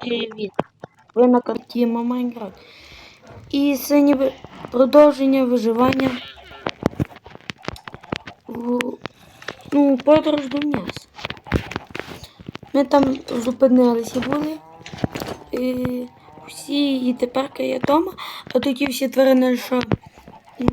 Привіт. Ви на карті Майнкрафт. І це ніби продовження виживання в ну, подорож до м'яса. Ми там зупинилися були. І всі і тепер я вдома, а тоді всі тварини, що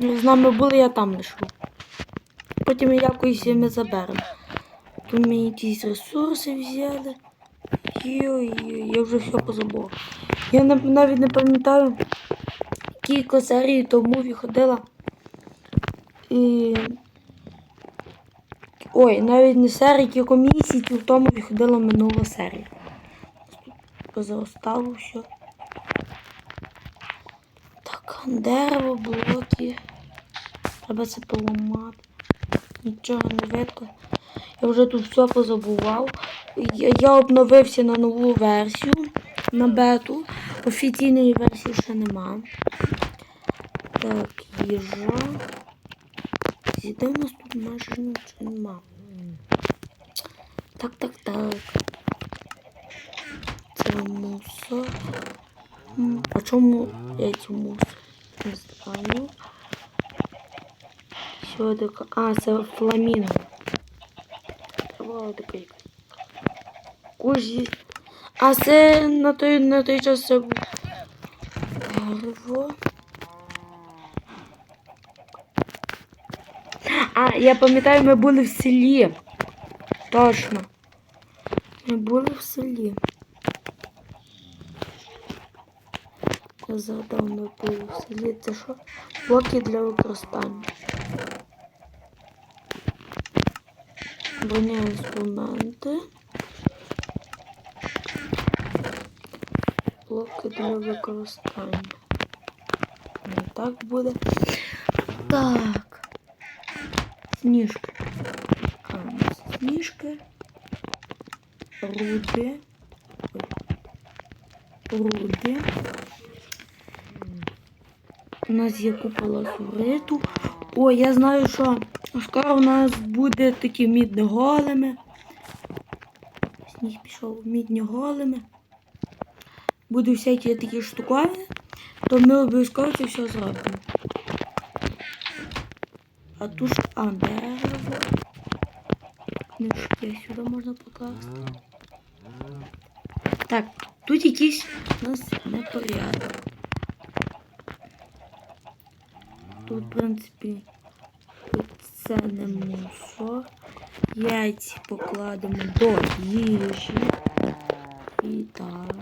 з нами були, я там лишу. Потім якось ми заберемо. Тут ми якісь ресурси взяли. Йой, я вже все позабув. Я навіть не пам'ятаю, кілька серій тому ходила. І... Ой, навіть не серії, кілька місяців тому виходила минула серія. Позаростало все. Так, дерево, блоки. Треба це поламати. Нічого не видно. Я вже тут все позабував. Я, обновився на нову версію, на бету. Офіційної версії ще нема. Так, їжа. Де у нас тут майже нічого нема. Так, так, так. Це мусор. А чому я цю мусор? Не знаю. Що таке? А, це фламінго. О, такий. Кужі. А це на той, на той час це був дерево. А, я пам'ятаю, ми були в селі. Точно. Ми були в селі. Я згадав, ми були в селі. Це що? Блоки для використання. Броня інструменти. Блоки для використання. Не так буде. Так. Сніжки. Сніжки. Руди. Руди. У нас є купа лазуриту. О, я знаю, що скоро у нас буде такі мідні големи. Сніг пішов мідні големи. Буде всякі такі штуковини, то ми обов'язково це все зробимо. А тут ж- а, дерево. Книжки сюди можна покласти. Так, тут якийсь у нас непорядок. Тут, в принципі, тут це не мусор. Яйці покладемо до їжі. І так.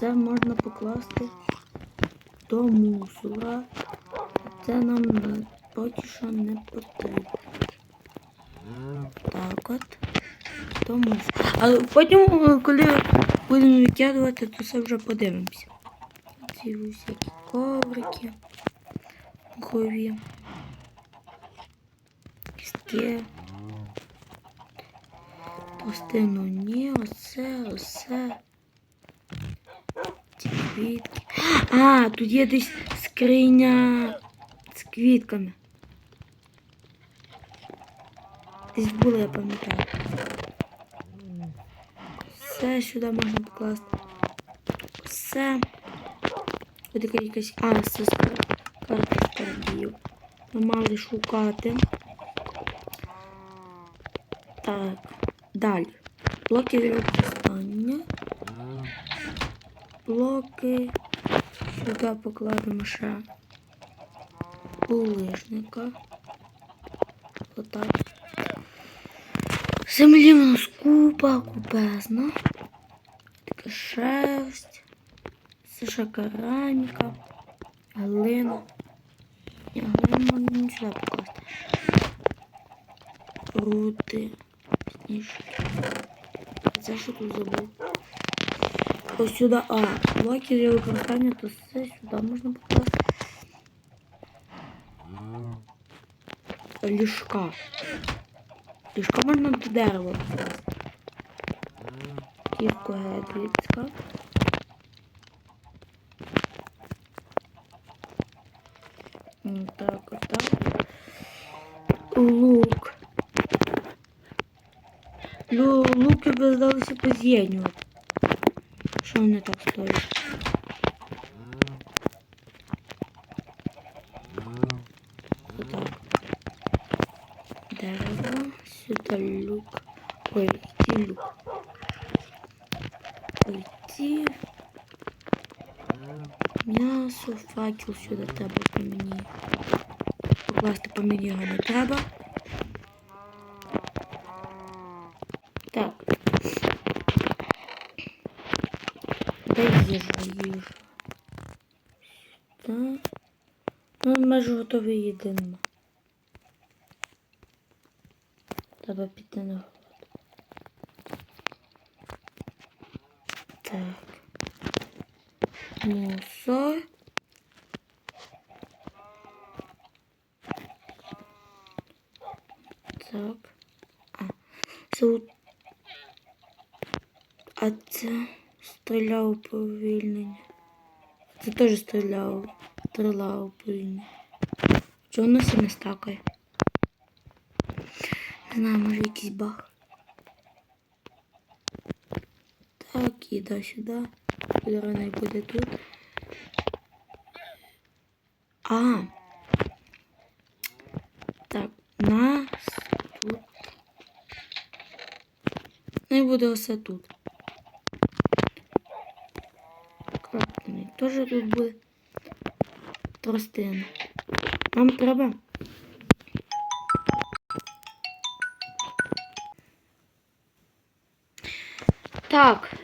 Це можна покласти до мусора. Це нам на- поки що не потрібно. Так от. До мусора. А потім, е, коли будемо викидувати, то це вже подивимося. Ці всякі коврики. Мухові. Кістки. Пластину ні, оце, оце. Квітки. А, тут є десь скриня з квітками. Десь було, я пам'ятаю. Все сюди можна покласти. Все. Ось така якась. А, це скар- карта скарбів. Ми мали шукати. Так. Далі. Блоки використання. Блоки. Сюди покладемо ще булижника. Отак. Землі в нас купа, купезна. Така шерсть. Кераміка. Глина. Ні, глину можна не сюди покласти. Сніжки. Це що тут забув? Ось сюди. А, блоки для використання, то все сюди можна покласти. Ліжка. Ліжка можна до дерева покласти. Кірку гедрицька. М, Так, отак. Лук. лю- луки би здалося поз'єднювати. Що вони так стоять? Отак. Дерево, сюди люк. Ой, ті люк. Ой, ті. М'ясо, факел сюди треба по мені. Покласти по мені його треба. Так. Де їжа, їжа? Так. Ну, майже готовий їди нема. Треба піти на голод. Так. Мусор. Так. А, це А це стріляв уповільнення. Це теж стріляв. Стріла уповільнення. Чого воно все не стакає? Не знаю, може якийсь баг. Так, іда сюди. Кольорона буде тут. А. Так, нас тут. Ну і буде все тут. Краплений теж тут буде. Тростина. Нам треба. Так.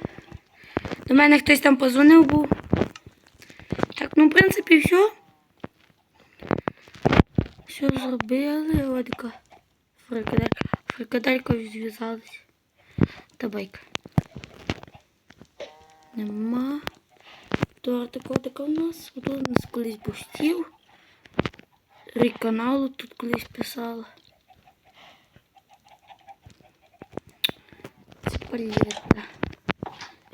До мене хтось там позвонив був. Так, ну, в принципі, все. Все зробили. Одика. Фрикаделька. Фрикаделька зв'язалась. Табайка. Нема. Тортик котика у нас. Тут у нас колись був стіл. Рік каналу тут колись писала. Це палета.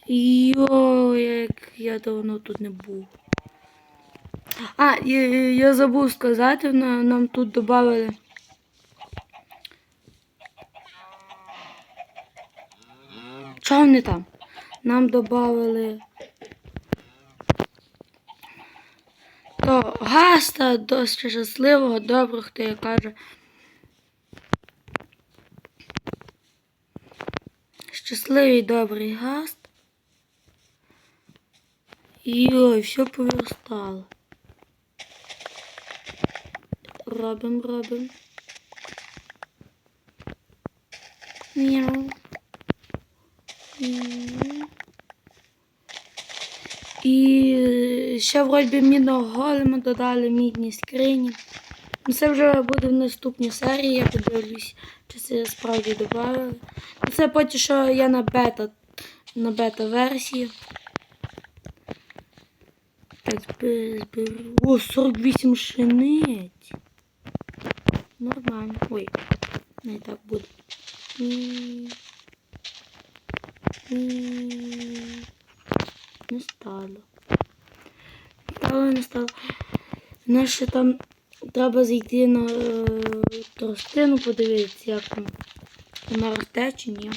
Йо, як я давно тут не був. А, я, я забув сказати, нам тут додали. Що вони там? Нам додали то гаста до щасливого, доброго, хто я каже. Щасливий добрий гаст. Йой, все поверстало. Робим, робим. Мяу. І ще вроді мідного голема додали мідні скрині. Ну, Це вже буде в наступній серії, я подивлюсь, чи це справді додали. Ну, Це поки що я на бета, на бета-версії. Так, зберу. О, 48 шинець. Нормально. Ой, не так буде. Не стало. Не стало. Знаєш, що там треба зайти на е, тростину, подивитися, як там вона росте чи ні.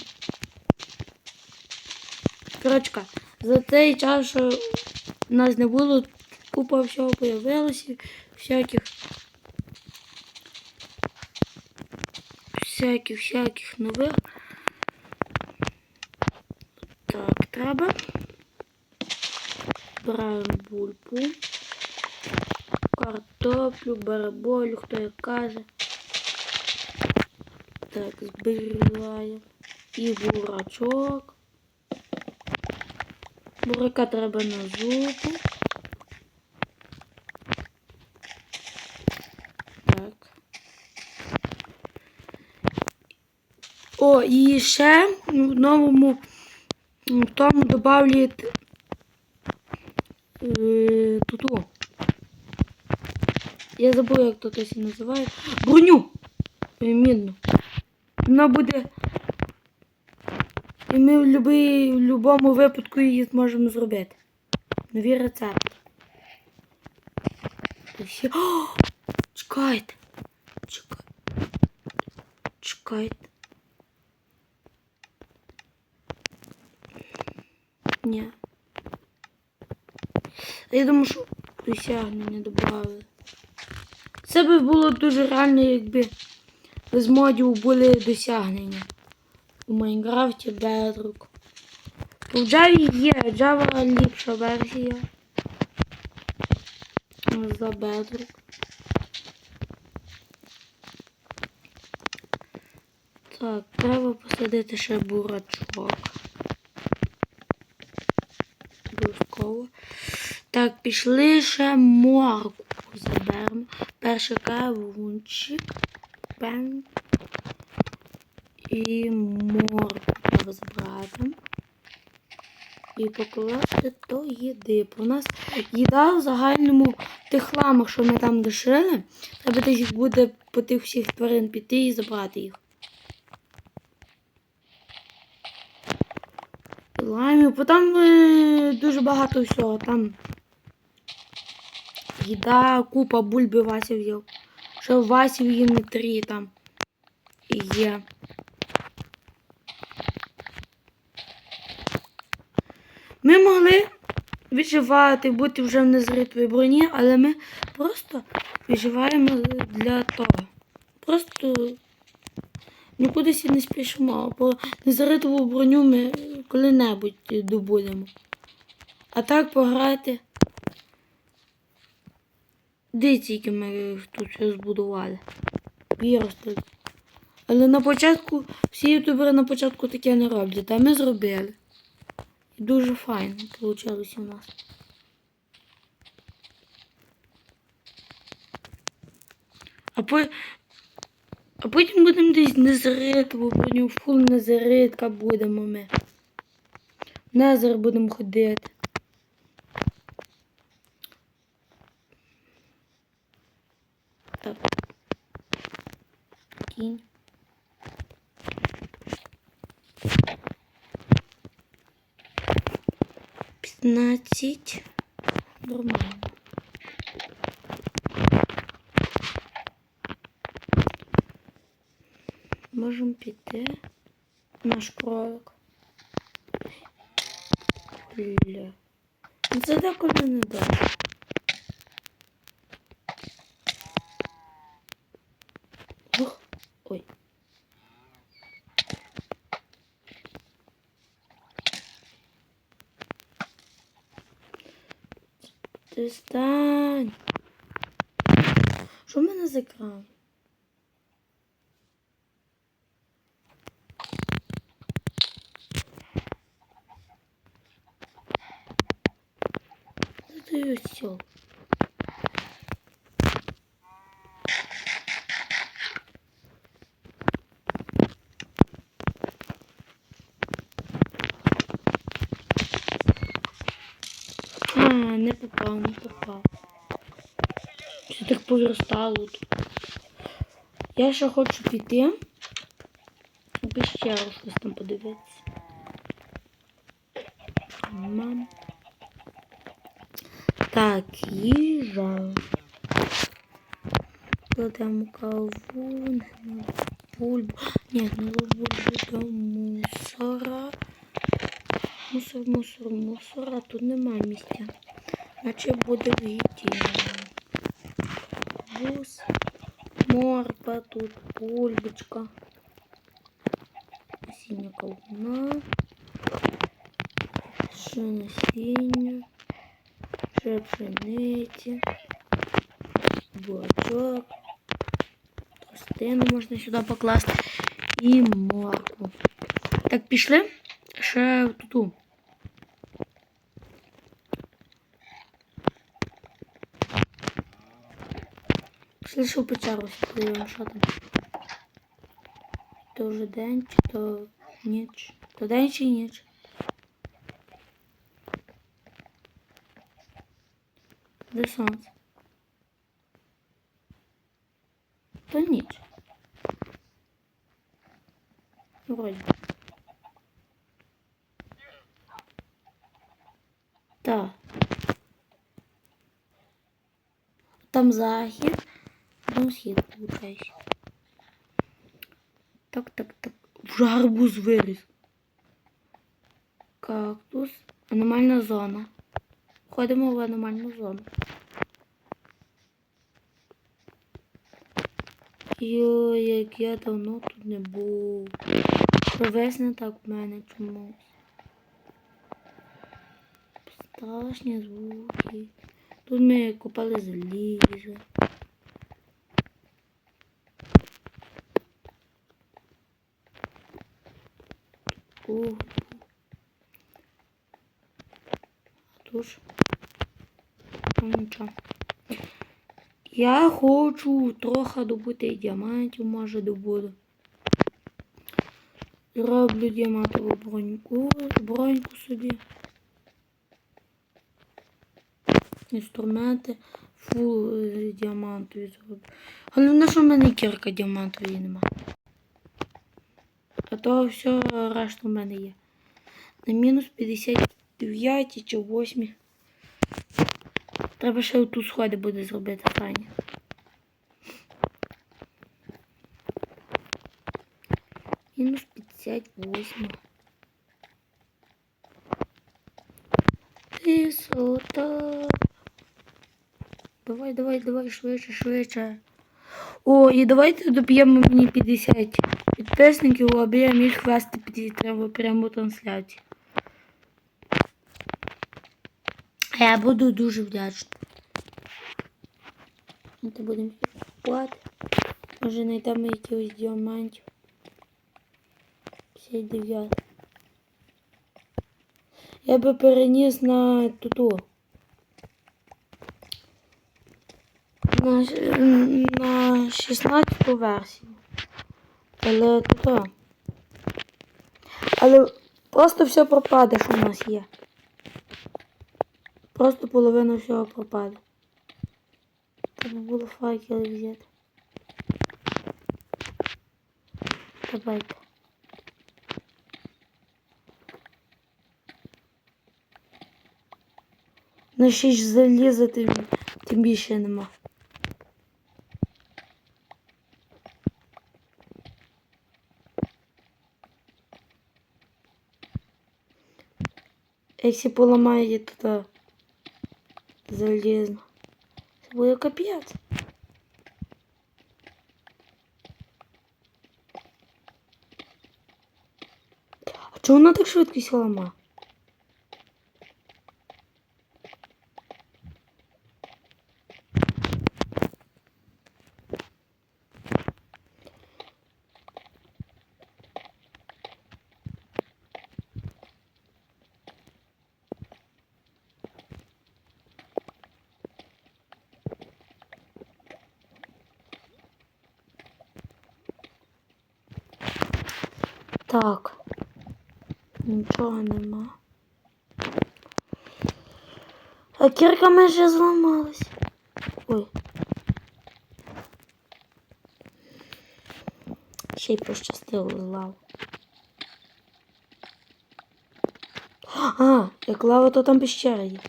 Коротше, за цей час, що нас не було, купа всього появилося, всяких всяких всяких нових. Так, треба. Збираємо бульбу, картоплю, бараболю, хто як каже. Так, збираємо. І бурачок. Бурака треба на зупу. Так. О, і ще в новому тому добавлять тут. Я забыл, як тут це називає. Броню! Мінну. Вона буде. І ми в, любий, в будь-якому випадку її зможемо зробити. Нові рецепти. Всі... О! Чекайте! Чекайте. Чекайте. Ні. Я думаю, що досягнення добавили. Це би було дуже реально, якби з модів були досягнення. У Майнкрафті Bedrock. У Java є Java ліпша версія. За Bedrock. Так, треба посадити ще бурачок. Обов'язково. Так, пішли ще морку заберемо. Перший кавунчик. Пен. І морку треба забрати. І покласти до їди. У нас їда в загальному тих ламах, що ми там лишили. Треба десь буде по тих всіх тварин піти і забрати їх. Лаймів, бо там е, дуже багато всього. Там їда, купа бульби Вася взяв. Ще Васі їм не три там є. Ми могли виживати, бути вже в незритовій броні, але ми просто виживаємо для того. Просто нікудись не спішимо, бо незритову броню ми коли-небудь добудемо. А так пограти. Дивіться, які ми тут все збудували. Вірости. Але на початку, всі ютубери на початку таке не роблять, а ми зробили. І дуже файно вийшло у нас. А, по... а потім будемо десь незритову броню, фул незритка будемо ми. Незер будемо ходити. 15. Нормально. Можем пить, э? наш кролик. Бля. Ну, за так не далі. Ти стань. Що в мене з екраном? Ну ти все. А, не попав, не попав. Все так повірстало тут. Я ще хочу піти. в Пещеру щось там подивитися. Мам. Так, їжа. Кладемо кавун, бульбу. Ні, не бульбу до мусора. Мусор, мусор, мусор, а тут немає місця. Наче буде в їді. Бус, морква, тут бульбочка. Насіння кавуна. Ще насіння. Ще пшениці. Бурачок. Тростину можна сюди покласти. І моркву. Так, пішли. Ще туди. Пішли ще в печеру що там. То вже день, то ніч. То день чи ніч. Де сонце? То ніч. Вроді. Так. Там захід, там схід виходить. Так, так, так. Вже гарбуз виріс. Кактус. Аномальна зона. Входимо в аномальну зону. Йой, як я давно тут не був. Весь не так в мене чомусь. Страшні звуки. Тут ми купали залізо. Ух. А тут. Ну нічого. Я хочу трохи добути діамантів, може добуду. Зроблю діамантову броньку, броньку собі. Інструменти. Фу е, діамантові зроблю. Головне, що в мене кірка діамантової нема. То все решта в мене є. На мінус 59 чи 8. Треба ще оту сходи буде зробити файні. Мінус 58. Висота. Давай, давай, давай, швидше, швидше. О, і давайте доб'ємо мені 50 підписників, аби я міг вести під треба пряму трансляцію. А я буду дуже вдячний. Ми то будемо купувати. Може знайдемо якихось діамантів. 59. Я би переніс на туту. На, ш- на 16 версію. Але тута. Але просто все пропаде, що в нас є. Просто половина всього пропаде. Треба було факели взяти. Давайте. На ще ж заліза тим, тим більше нема. Якщо поламає то залізно. Це буде капець. А чого вона так швидко сі ламає? Так. Нічого нема. А кірка майже зламалась. Ой. Ще й пощастило з лав. А, як лава, то там пещера є.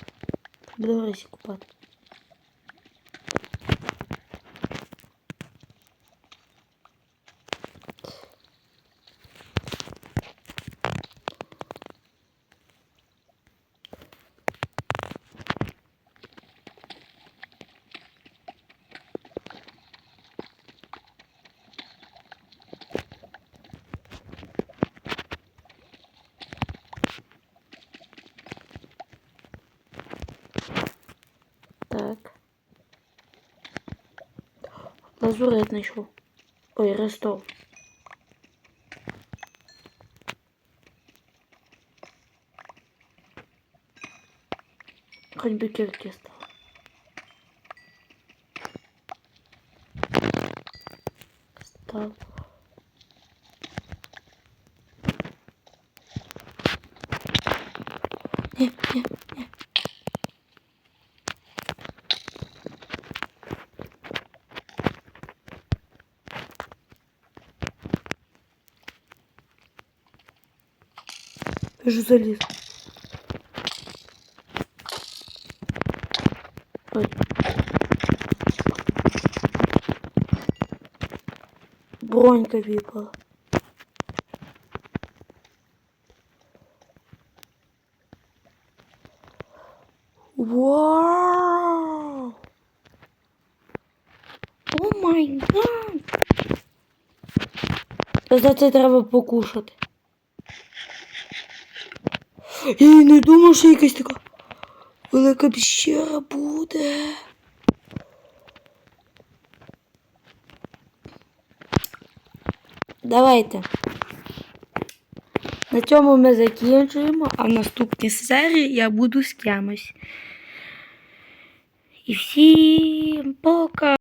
В рисі купати. Так. Лазурит знайшов. Ой, Ростов. Хоть бы кирки стал. Стал. Я же залез. Ой. Бронька выпала. Вау! О май гад! За це треба покушати. І не думав, що якась така велика піщера буде. Давайте. На цьому ми закінчуємо, а в наступній серії я буду з кимось. І всім пока!